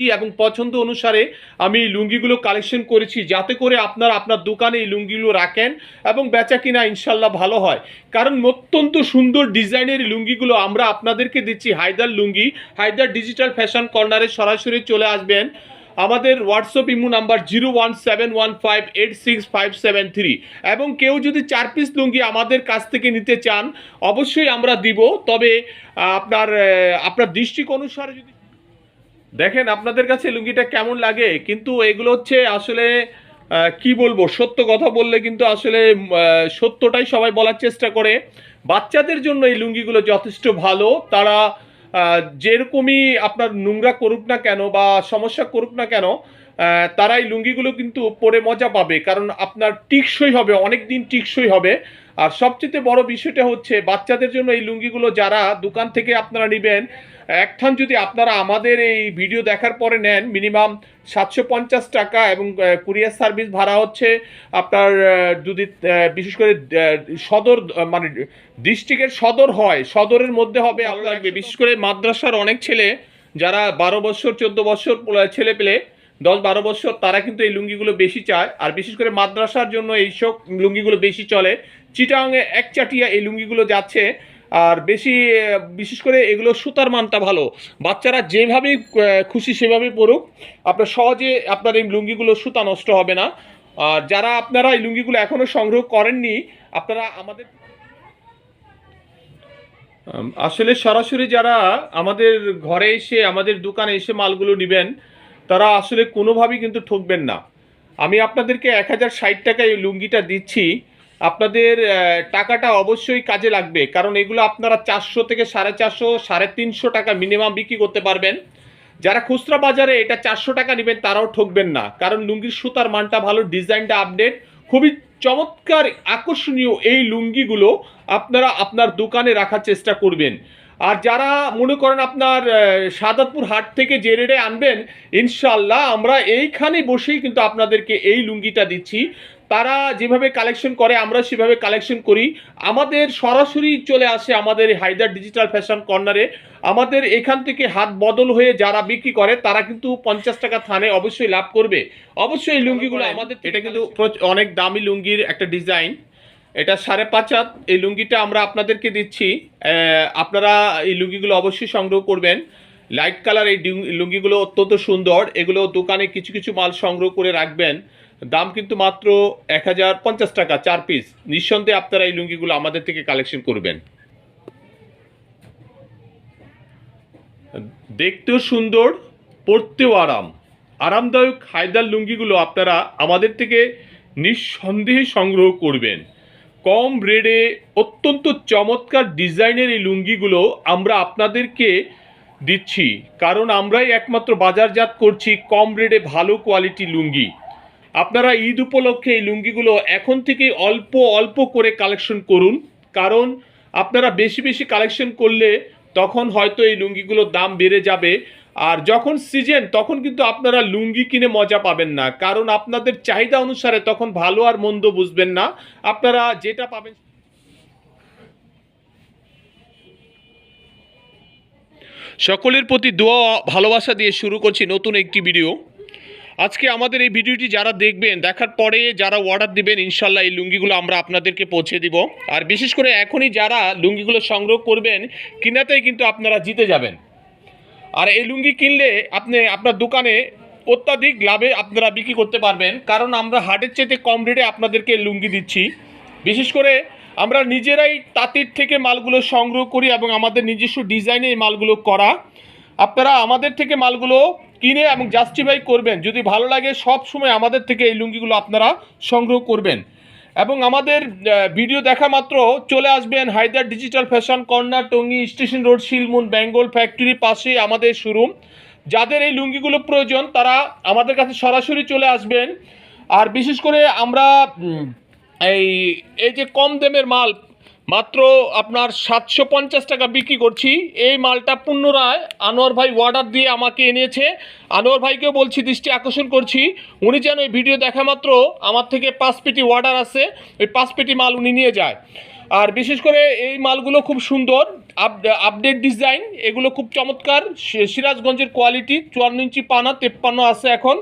এবং পছন্দ অনুসারে আমি এই লুঙ্গিগুলো কালেকশন করেছি। যাতে করে আপনার আপনার দোকানে এই লুঙ্গিগুলো রাখেন এবং বেচা কিনা ইনশাল্লাহ ভালো হয়। কারণ অত্যন্ত সুন্দর ডিজাইনের লুঙ্গিগুলো আমরা আপনাদেরকে দিচ্ছি। হায়দার লুঙ্গি, হায়দার ডিজিটাল ফ্যাশন কর্নারে সরাসরি চলে আসবেন। আমাদের WhatsApp imo number zero one seven one five eight six five seven three এবং কেউ যদি চার পিস লুঙ্গি আমাদের কাছ থেকে নিতে চান, অবশ্যই আমরা দিব। তবে আপনার আপনার দৃষ্টিক অনুসারে যদি দেখেন, আপনাদের কাছে লুঙ্গিটা কেমন লাগে? কিন্তু এগুলো হচ্ছে আসলে কি বলব, সত্য কথা বললে কিন্তু আসলে সত্যটাই সবাই বলার চেষ্টা করে। বাচ্চাদের জন্য এই লুঙ্গিগুলো যথেষ্ট ভালো। তারা যেরকমই আপনার নোংরা করুক না কেন বা সমস্যা করুক না কেন তারা এই লুঙ্গিগুলো কিন্তু পরে মজা পাবে, কারণ আপনার টিকসই হবে অনেক দিন টিকসই হবে। আর সবচেয়ে বড় বিষয়টা হচ্ছে, বাচ্চাদের জন্য এই লুঙ্গিগুলো যারা দোকান থেকে আপনারা নেবেন একঠান যদি আপনারা আমাদের এই ভিডিও দেখার পরে নেন, মিনিমাম সাতশো পঞ্চাশ টাকা এবং কুরিয়ার সার্ভিস ভাড়া হচ্ছে আপনার যদি বিশেষ করে সদর মানে ডিস্ট্রিক্টের সদর হয়, সদরের মধ্যে হবে আপনার, বিশেষ করে মাদ্রাসার অনেক ছেলে, যারা বারো বছর, চোদ্দ বছর ছেলে পেলে দশ বারো বছর তারা কিন্তু এই লুঙ্গিগুলো বেশি চায়। আর বিশেষ করে মাদ্রাসার জন্য এইসব লুঙ্গিগুলো বেশি চলে। চিটাংয়ে এক চাটিয়া এই লুঙ্গিগুলো যাচ্ছে। আর বেশি, বিশেষ করে এগুলো সুতার মানটা ভালো। বাচ্চারা যেভাবেই খুশি সেভাবেই পড়ুক, আপনার সহজে আপনার এই লুঙ্গিগুলো সুতা নষ্ট হবে না। আর যারা আপনারা এই লুঙ্গিগুলো এখনও সংগ্রহ করেননি, আপনারা আমাদের আসলে সরাসরি যারা আমাদের ঘরে এসে, আমাদের দোকানে এসে মালগুলো নেবেন তারা আসলে কোনোভাবেই কিন্তু ঠকবেন না। আমি আপনাদেরকে এক হাজার ষাট টাকায় এই লুঙ্গিটা দিচ্ছি। আপনাদের টাকাটা অবশ্যই কাজে লাগবে, কারণ এগুলো আপনারা চারশো থেকে সাড়ে চারশো, সাড়ে তিনশো টাকা মিনিমাম বিক্রি করতে পারবেন। যারা খুচরা বাজারে এটা চারশো টাকা নেবেন, তারাও ঠকবেন না, কারণ লুঙ্গির সুতার মানটা ভালো, ডিজাইনটা আপডেট। খুবই চমৎকার, আকর্ষণীয় এই লুঙ্গিগুলো আপনারা আপনার দোকানে রাখার চেষ্টা করবেন। আর যারা মনে করেন আপনার সাদাতপুর হাট থেকে যে রেটে আনবেন ইনশাল্লাহ আমরা এইখানে বসেই কিন্তু আপনাদেরকে এই লুঙ্গিটা দিচ্ছি। তারা যেভাবে কালেকশন করে আমরা সেভাবে কালেকশন করি। আমাদের সরাসরি চলে আসে আমাদের হায়দার ডিজিটাল ফ্যাশন কর্নারে আমাদের এখান থেকে হাত বদল হয়ে যারা বিক্রি করে তারা কিন্তু পঞ্চাশ টাকা থানে অবশ্যই লাভ করবে। অবশ্যই এই লুঙ্গিগুলো আমাদের এটা কিন্তু অনেক দামি লুঙ্গির একটা ডিজাইন এটা সাড়ে পাঁচ হাত। এই লুঙ্গিটা আমরা আপনাদেরকে দিচ্ছি। আপনারা এই লুঙ্গিগুলো অবশ্যই সংগ্রহ করবেন। লাইট কালার এই লুঙ্গিগুলো অত্যন্ত সুন্দর। এগুলো দোকানে কিছু কিছু মাল সংগ্রহ করে রাখবেন। দাম কিন্তু মাত্র এক হাজার পঞ্চাশ টাকা চার পিস নিঃসন্দেহে আপনারা এই লুঙ্গিগুলো আমাদের থেকে কালেকশন করবেন। দেখতেও সুন্দর, পরতেও আরাম। আরামদায়ক হায়দার লুঙ্গিগুলো আপনারা আমাদের থেকে নিঃসন্দেহে সংগ্রহ করবেন। কম রেডে অত্যন্ত চমৎকার ডিজাইনের এই লুঙ্গিগুলো আমরা আপনাদেরকে দিচ্ছি। কারণ আমরাই একমাত্র বাজারজাত করছি কম রেডে ভালো কোয়ালিটি লুঙ্গি। আপনারা ঈদ উপলক্ষে এই লুঙ্গিগুলো এখন থেকে অল্প অল্প করে কালেকশন করুন। কারণ আপনারা বেশি বেশি কালেকশন করলে তখন হয়তো এই লুঙ্গিগুলোর দাম বেড়ে যাবে। আর যখন সিজন, তখন কিন্তু আপনারা লুঙ্গি কিনে মজা পাবেন না। কারণ আপনাদের চাহিদা অনুসারে তখন ভালো আর মন্দ বুঝবেন না। আপনারা যেটা পাবেন সকলের প্রতি দোয়া, ভালোবাসা দিয়ে শুরু করছি নতুন একটি ভিডিও। আজকে আমাদের এই ভিডিওটি যারা দেখবেন, দেখার পরে যারা অর্ডার দিবেন, ইনশাল্লাহ এই লুঙ্গিগুলো আমরা আপনাদেরকে পৌঁছে দিব। আর বিশেষ করে এখনই যারা লুঙ্গিগুলো সংগ্রহ করবেন, কিনাতেই কিন্তু আপনারা জিতে যাবেন। আর এই লুঙ্গি কিনলে আপনি আপনার দোকানে অত্যাধিক লাভে আপনারা বিক্রি করতে পারবেন। কারণ আমরা হাটের চেয়ে কম রেটে আপনাদেরকে লুঙ্গি দিচ্ছি। বিশেষ করে আমরা নিজেরাই তাঁতির থেকে মালগুলো সংগ্রহ করি এবং আমাদের নিজস্ব ডিজাইনে এই মালগুলো করা। আপনারা আমাদের থেকে মালগুলো কিনে এবং জাস্টিফাই করবেন। যদি ভালো লাগে সব সময় আমাদের থেকে এই লুঙ্গিগুলো আপনারা সংগ্রহ করবেন। এবং আমাদের ভিডিও দেখা মাত্র চলে আসবেন Haidar digital fashion corner Tongi station road Shilmun, Bengal factory পাশে আমাদের শোরুম যাদের এই লুঙ্গিগুলো প্রয়োজন, তারা আমাদের কাছে সরাসরি চলে আসবেন। আর বিশেষ করে আমরা এই এই যে কম দামের মাল মাত্র আপনার সাতশো পঞ্চাশ টাকা বিক্রি করছি। এই মালটা পুনরায় আনোয়ার ভাই অর্ডার দিয়ে আমাকে এনেছে। আনোয়ার ভাইকেও বলছি, দৃষ্টি আকর্ষণ করছি। উনি যেন এই ভিডিও দেখা মাত্র আমার থেকে পাঁচ পেটি অর্ডার আছে, ওই পাঁচ পেটি মাল উনি নিয়ে যায়। আর বিশেষ করে এই মালগুলো খুব সুন্দর আপডেট ডিজাইন এগুলো খুব চমৎকার। সিরাজগঞ্জের কোয়ালিটি চুয়ান্ন ইঞ্চি পানা, তেপ্পান্ন আছে এখন।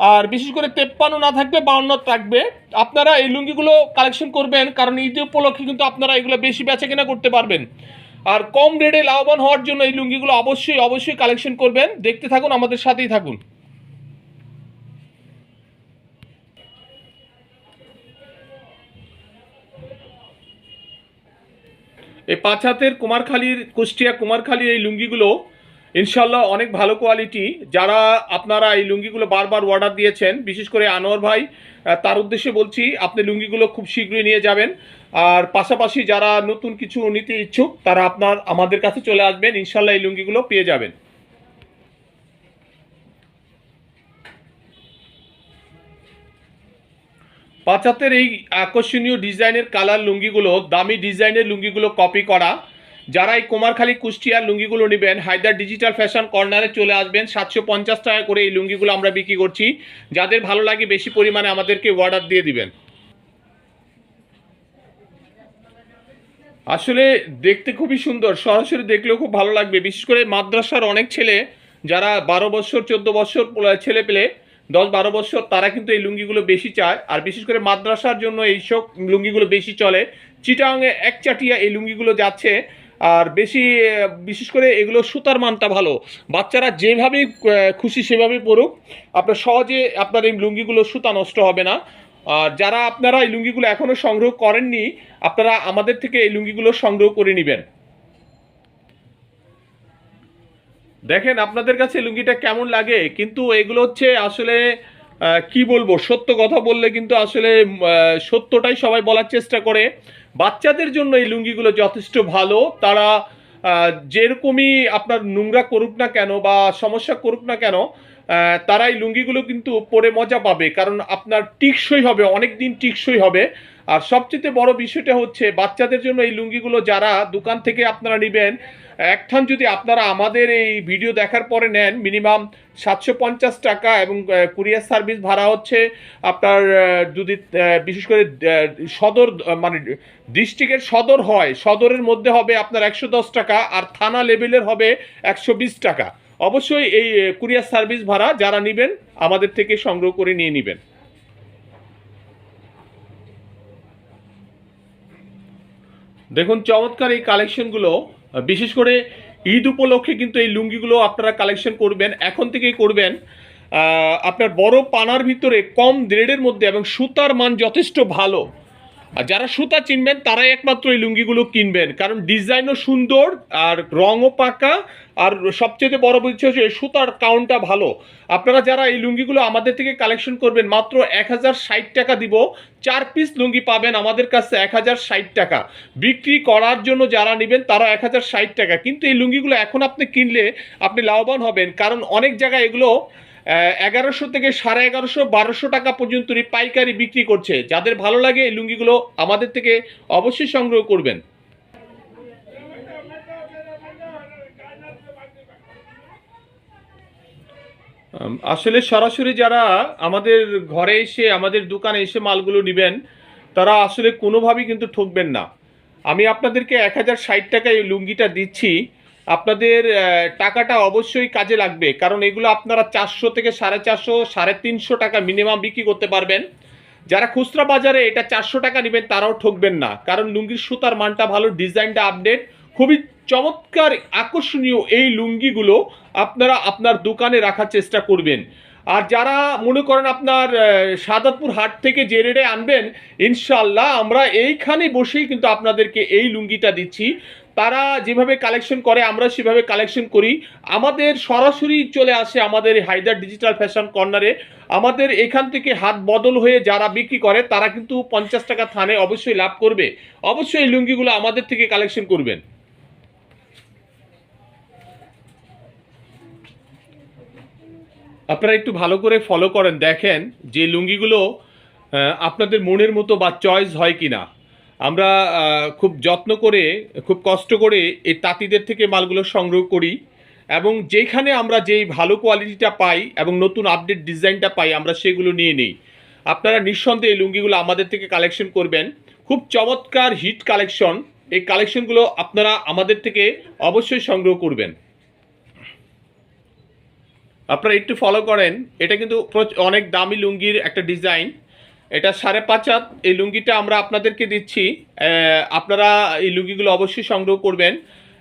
আর বিশেষ করে তেপ্পান্ন না থাকবে, বাউন্ন থাকবে। আপনারা এই লুঙ্গিগুলো কালেকশন করবেন, কারণ ঈদ উপলক্ষে কিন্তু আপনারা এগুলো বেশি বেচা কেনা করতে পারবেন। আর কম রেটে লাভবান হওয়ার জন্য এই লুঙ্গিগুলো অবশ্যই অবশ্যই কালেকশন করবেন। দেখতে থাকুন, আমাদের সাথেই থাকুন। এই পাঁচ হাতের কুমারখালীর, কুষ্টিয়া কুমারখালীর এই লুঙ্গিগুলো ইনশাল্লাহ অনেক ভালো কোয়ালিটি যারা আপনারা এই লুঙ্গিগুলো বারবার অর্ডার দিয়েছেন, বিশেষ করে আনোয়ার ভাই তার উদ্দেশ্যে বলছি, আপনি লুঙ্গিগুলো খুব শীঘ্রই নিয়ে যাবেন। আর পাশাপাশি যারা নতুন কিছু নিতে ইচ্ছুক, তারা আপনার, আমাদের কাছে চলে আসবেন ইনশাল্লাহ এই লুঙ্গিগুলো পেয়ে যাবেন। পাঁচাতের এই আকর্ষণীয় ডিজাইনের কালার লুঙ্গিগুলো, দামি ডিজাইনের লুঙ্গিগুলো কপি করা যারা এই কুমারখালী কুষ্টিয়ার লুঙ্গিগুলো নেবেন, হায়দার ডিজিটাল ফ্যাশন কর্নারে চলে আসবেন। সাতশো পঞ্চাশ টাকা করে এই লুঙ্গিগুলো আমরা বিক্রি করছি। যাদের ভালো লাগে বেশি পরিমাণে আমাদেরকে অর্ডার দিয়ে দিবেন। আসলে দেখতে খুবই সুন্দর, সরাসরি দেখলেও খুব ভালো লাগবে। বিশেষ করে মাদ্রাসার অনেক ছেলে, যারা বারো বছর, চোদ্দ বছর ছেলে পেলে, দশ বারো বছর, তারা কিন্তু এই লুঙ্গিগুলো বেশি চায়। আর বিশেষ করে মাদ্রাসার জন্য এইসব লুঙ্গিগুলো বেশি চলে। চিটাংয়ে এক চাটিয়া এই লুঙ্গিগুলো যাচ্ছে। আর বেশি বিশেষ করে এগুলো সুতার মানটা ভালো। বাচ্চারা যেভাবেই খুশি সেভাবেই পড়ুক, আপনার সহজে আপনার এই লুঙ্গিগুলো সুতা নষ্ট হবে না। আর যারা আপনারা এই লুঙ্গিগুলো এখনও সংগ্রহ করেননি, আপনারা আমাদের থেকে এই লুঙ্গিগুলো সংগ্রহ করে নেবেন। দেখেন আপনাদের কাছে লুঙ্গিটা কেমন লাগে, কিন্তু এগুলো হচ্ছে আসলে কি বলব? সত্য কথা বললে কিন্তু আসলে সত্যটাই সবাই বলার চেষ্টা করে। বাচ্চাদের জন্য এই লুঙ্গিগুলো যথেষ্ট ভালো। তারা যেরকমই আপনার নোংরা করুক না কেন বা সমস্যা করুক না কেন তারা এই লুঙ্গিগুলো কিন্তু পরে মজা পাবে, কারণ আপনার টিকসই হবে অনেক দিন টিকসই হবে। আর সবচেয়ে বড় বিষয়টা হচ্ছে, বাচ্চাদের জন্য এই লুঙ্গিগুলো যারা দোকান থেকে আপনারা নেবেন একঠান যদি আপনারা আমাদের এই ভিডিও দেখার পরে নেন, মিনিমাম সাতশো পঞ্চাশ টাকা এবং কুরিয়ার সার্ভিস ভাড়া হচ্ছে আপনার যদি বিশেষ করে সদর মানে ডিস্ট্রিক্টের সদর হয়, সদরের মধ্যে হবে আপনার একশো দশ টাকা, আর থানা লেভেলের হবে একশো বিশ টাকা। অবশ্যই এই কুরিয়ার সার্ভিস ভাড়া যারা নেবেন, আমাদের থেকে সংগ্রহ করে নিয়ে নেবেন। দেখুন, চমৎকার এই কালেকশনগুলো। বিশেষ করে ঈদ উপলক্ষে কিন্তু এই লুঙ্গিগুলো আপনারা কালেকশন করবেন। এখন থেকেই করবেন। আপনার বড় পানার ভিতরে কম গ্রেডের মধ্যে এবং সুতার মান যথেষ্ট ভালো। আর যারা সুতা চিনবেন, তারাই একমাত্র এই লুঙ্গিগুলো কিনবেন। কারণ ডিজাইনও সুন্দর আর রঙও পাকা। আর সবচেয়ে বড় বিষয় হচ্ছে সুতার কাউন্টটা ভালো। আপনারা যারা এই লুঙ্গিগুলো আমাদের থেকে কালেকশন করবেন, মাত্র এক হাজার ষাট টাকা দিব। চার পিস লুঙ্গি পাবেন আমাদের কাছে এক হাজার ষাট টাকা। বিক্রি করার জন্য যারা নেবেন, তারা এক হাজার ষাট টাকা। কিন্তু এই লুঙ্গিগুলো এখন আপনি কিনলে আপনি লাভবান হবেন। কারণ অনেক জায়গায় এগুলো এগারোশো থেকে সাড়ে এগারোশো, বারোশো টাকা পর্যন্ত পাইকারি বিক্রি করছে। যাদের ভালো লাগে এই লুঙ্গিগুলো আমাদের থেকে অবশ্যই সংগ্রহ করবেন। আসলে সরাসরি যারা আমাদের ঘরে এসে, আমাদের দোকানে এসে মালগুলো নেবেন, তারা আসলে কোনোভাবেই কিন্তু ঠকবেন না। আমি আপনাদেরকে এক হাজার ষাট টাকায় এই লুঙ্গিটা দিচ্ছি। আপনাদের টাকাটা অবশ্যই কাজে লাগবে। কারণ এগুলো আপনারা চারশো থেকে সাড়ে চারশো, সাড়ে তিনশো টাকা মিনিমাম বিক্রি করতে পারবেন। যারা খুচরা বাজারে এটা চারশো টাকা নেবেন, তারাও ঠকবেন না। কারণ লুঙ্গির সুতার মানটা ভালো, ডিজাইনটা আপডেট খুবই চমৎকার, আকর্ষণীয় এই লুঙ্গিগুলো আপনারা আপনার দোকানে রাখার চেষ্টা করবেন। আর যারা মনে করেন আপনার সাদাতপুর হাট থেকে যে রেটে আনবেন ইনশাল্লাহ আমরা এইখানে বসেই কিন্তু আপনাদেরকে এই লুঙ্গিটা দিচ্ছি। তারা যেভাবে কালেকশন করে, আমরা সেভাবে কালেকশন করি। আমাদের সরাসরি চলে আসে আমাদের হায়দার ডিজিটাল ফ্যাশন কর্নারে আমাদের এখান থেকে হাত বদল হয়ে যারা বিক্রি করে, তারা কিন্তু পঞ্চাশ টাকা থানে অবশ্যই লাভ করবে। অবশ্যই এই লুঙ্গিগুলো আমাদের থেকে কালেকশন করবেন। আপনারা একটু ভালো করে ফলো করেন, দেখেন যে লুঙ্গিগুলো আপনাদের মনের মতো বা চয়েস হয় কি না আমরা খুব যত্ন করে, খুব কষ্ট করে এই তাঁতিদের থেকে মালগুলো সংগ্রহ করি এবং যেখানে আমরা যেই ভালো কোয়ালিটিটা পাই এবং নতুন আপডেট ডিজাইনটা পাই, আমরা সেগুলো নিয়ে নিই। আপনারা নিঃসন্দেহে এই লুঙ্গিগুলো আমাদের থেকে কালেকশন করবেন। খুব চমৎকার হিট কালেকশন এই কালেকশনগুলো আপনারা আমাদের থেকে অবশ্যই সংগ্রহ করবেন। আপনারা একটু ফলো করেন। এটা কিন্তু অনেক দামি লুঙ্গির একটা ডিজাইন এটা সাড়ে পাঁচ হাত। এই লুঙ্গিটা আমরা আপনাদেরকে দিচ্ছি। আপনারা এই লুঙ্গিগুলো অবশ্যই সংগ্রহ করবেন।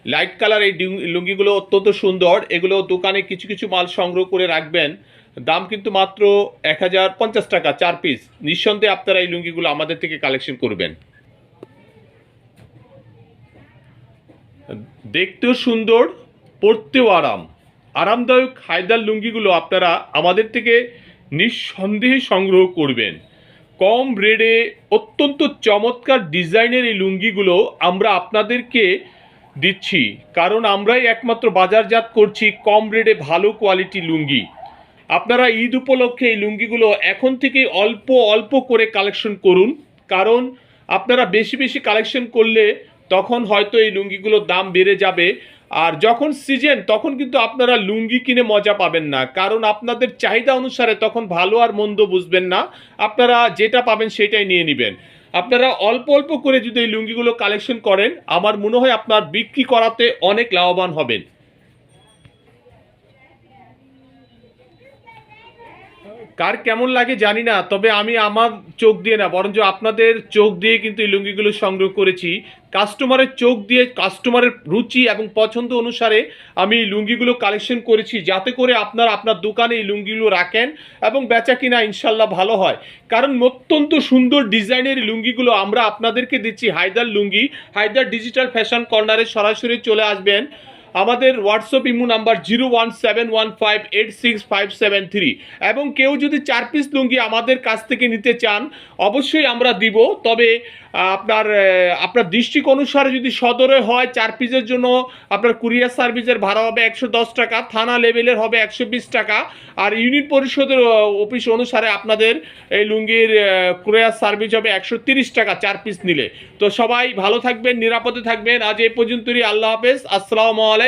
লাইট কালার এই লুঙ্গিগুলো অত্যন্ত সুন্দর। এগুলো দোকানে কিছু কিছু মাল সংগ্রহ করে রাখবেন। দাম কিন্তু মাত্র এক হাজার পঞ্চাশ টাকা চার পিস নিঃসন্দেহে আপনারা এই লুঙ্গিগুলো আমাদের থেকে কালেকশন করবেন। দেখতেও সুন্দর, পরতেও আরাম। আরামদায়ক হায়দার লুঙ্গিগুলো আপনারা আমাদের থেকে নিঃসন্দেহে সংগ্রহ করবেন। কম রেডে অত্যন্ত চমৎকার ডিজাইনের এই লুঙ্গিগুলো আমরা আপনাদেরকে দিচ্ছি। কারণ আমরাই একমাত্র বাজারজাত করছি কম রেডে ভালো কোয়ালিটি লুঙ্গি। আপনারা ঈদ উপলক্ষে এই লুঙ্গিগুলো এখন থেকে অল্প অল্প করে কালেকশন করুন। কারণ আপনারা বেশি বেশি কালেকশন করলে তখন হয়তো এই লুঙ্গিগুলোর দাম বেড়ে যাবে। আর যখন সিজন, তখন কিন্তু আপনারা লুঙ্গি কিনে মজা পাবেন না। কারণ আপনাদের চাহিদা অনুসারে তখন ভালো আর মন্দ বুঝবেন না। আপনারা যেটা পাবেন সেটাই নিয়ে নেবেন। আপনারা অল্প অল্প করে যদি এই লুঙ্গিগুলো কালেকশন করেন, আমার মনে হয় আপনার বিক্রি করাতে অনেক লাভবান হবেন। কার কেমন লাগে জানি না, তবে আমি আমার চোখ দিয়ে না, বরঞ্চ আপনাদের চোখ দিয়ে কিন্তু এই লুঙ্গিগুলো সংগ্রহ করেছি। কাস্টমারের চোখ দিয়ে, কাস্টমারের রুচি এবং পছন্দ অনুসারে আমি এই লুঙ্গিগুলো কালেকশন করেছি, যাতে করে আপনার আপনার দোকানে এই লুঙ্গিগুলো রাখেন এবং বেচা কিনা ইনশাল্লাহ ভালো হয়। কারণ অত্যন্ত সুন্দর ডিজাইনের লুঙ্গিগুলো আমরা আপনাদেরকে দিচ্ছি, হায়দার লুঙ্গি, হায়দার ডিজিটাল ফ্যাশন কর্নারে সরাসরি চলে আসবেন। আমাদের WhatsApp imo number zero one seven one five eight six five seven three এবং কেউ যদি চার পিস লুঙ্গি আমাদের কাছ থেকে নিতে চান, অবশ্যই আমরা দিব। তবে আপনার আপনার ডিস্ট্রিক্ট অনুসারে যদি সদরে হয়, চার পিসের জন্য আপনার কুরিয়ার সার্ভিসের ভাড়া হবে একশো দশ টাকা, থানা লেভেলের হবে একশো বিশ টাকা। আর ইউনিট পরিষদের অফিস অনুসারে আপনাদের এই লুঙ্গির কুরিয়ার সার্ভিস হবে একশো তিরিশ টাকা চার পিস নিলে। তো সবাই ভালো থাকবেন, নিরাপদে থাকবেন। আজ এই পর্যন্তই, আল্লাহ হাফেজ। আসসালামু আলাইকুম।